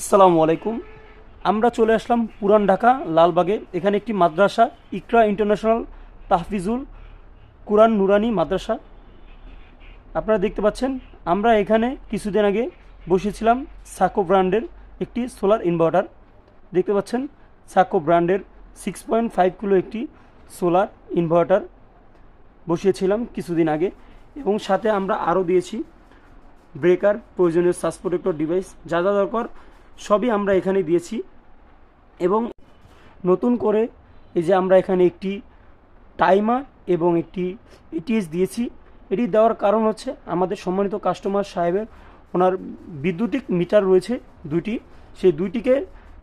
আসসালামু আলাইকুম। আমরা চলে আসলাম পুরান ঢাকা, লালবাগে। এখানে একটি মাদ্রাসা, ইকরা ইন্টারন্যাশনাল তাহফিজুল কুরআন নুরানি মাদ্রাসা। আপনারা দেখতে পাচ্ছেন, আমরা এখানে কিছুদিন আগে বসেছিলাম সাকো ব্র্যান্ডের একটি সোলার ইনভার্টার। দেখতে পাচ্ছেন, সাকো ব্র্যান্ডের সিক্স পয়েন্ট ফাইভ কিলো একটি সোলার ইনভার্টার বসিয়েছিলাম কিছুদিন আগে। এবং সাথে আমরা আরও দিয়েছি ব্রেকার, প্রয়োজনীয় সাস প্রোটেক্টর ডিভাইস, যা যা দরকার সবই আমরা এখানে দিয়েছি এবং নতুন করে এই যে আমরা এখানে একটি টাইমার এবং একটি এটিএস দিয়েছি। এটি দেওয়ার কারণ হচ্ছে আমাদের সম্মানিত কাস্টমার সাহেবের ওনার বিদ্যুতিক মিটার রয়েছে দুইটি। সেই দুইটিকে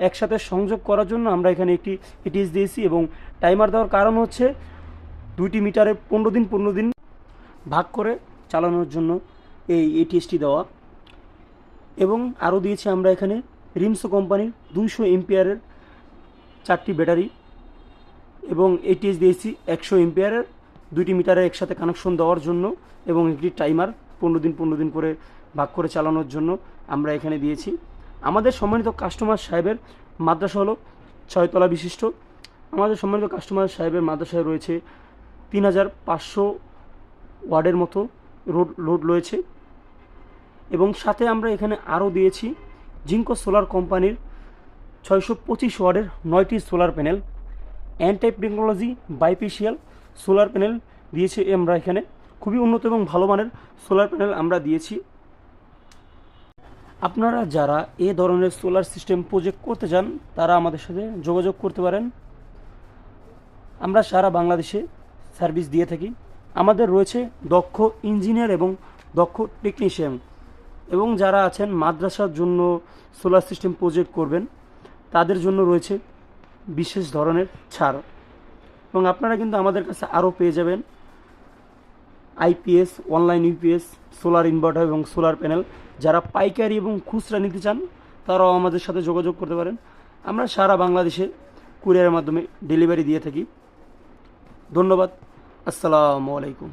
একসাথে সংযোগ করার জন্য আমরা এখানে একটি এটিএস দিয়েছি এবং টাইমার দেওয়ার কারণ হচ্ছে দুইটি মিটারে পনেরো দিন পনেরো দিন ভাগ করে চালানোর জন্য এই এটিএসটি দেওয়া। এবং আরও দিয়েছি আমরা এখানে রিমসো কোম্পানির দুইশো এমপিয়ারের চারটি ব্যাটারি এবং এটিএস দিয়েছি একশো এমপিয়ারের দুইটি মিটারে একসাথে কানেকশন দেওয়ার জন্য এবং একটি টাইমার পনেরো দিন পনেরো দিন করে ভাগ করে চালানোর জন্য আমরা এখানে দিয়েছি। আমাদের সম্মানিত কাস্টমার সাহেবের মাদ্রাসা হলো ছয়তলা বিশিষ্ট। আমাদের সম্মানিত কাস্টমার সাহেবের মাদ্রাসায় রয়েছে তিন হাজার পাঁচশো ওয়ার্ডের মতো রোড লোড রয়েছে। এবং সাথে আমরা এখানে আরও দিয়েছি জিঙ্কো সোলার কোম্পানির ছয়শো পঁচিশ ওয়ার্ডের নয়টি solar panel N type technology bifacial solar panel দিয়েছি আমরা এখানে। খুবই উন্নত এবং ভালো মানের সোলার প্যানেল আমরা দিয়েছি। আপনারা যারা এ ধরনের সোলার সিস্টেম প্রজেক্ট করতে চান, তারা আমাদের সাথে যোগাযোগ করতে পারেন। আমরা সারা বাংলাদেশে সার্ভিস দিয়ে থাকি। আমাদের রয়েছে দক্ষ ইঞ্জিনিয়ার এবং দক্ষ টেকনিশিয়ান। এবং যারা আছেন মাদ্রাসার জন্য সোলার সিস্টেম প্রজেক্ট করবেন, তাদের জন্য রয়েছে বিশেষ ধরনের ছাড়। এবং আপনারা কিন্তু আমাদের কাছে আরও পেয়ে যাবেন IPS, online UPS, solar inverter এবং সোলার প্যানেল। যারা পাইকারি এবং খুচরা নিতে চান, তারাও আমাদের সাথে যোগাযোগ করতে পারেন। আমরা সারা বাংলাদেশে কুরিয়ারের মাধ্যমে ডেলিভারি দিয়ে থাকি। ধন্যবাদ। আসসালামু আলাইকুম।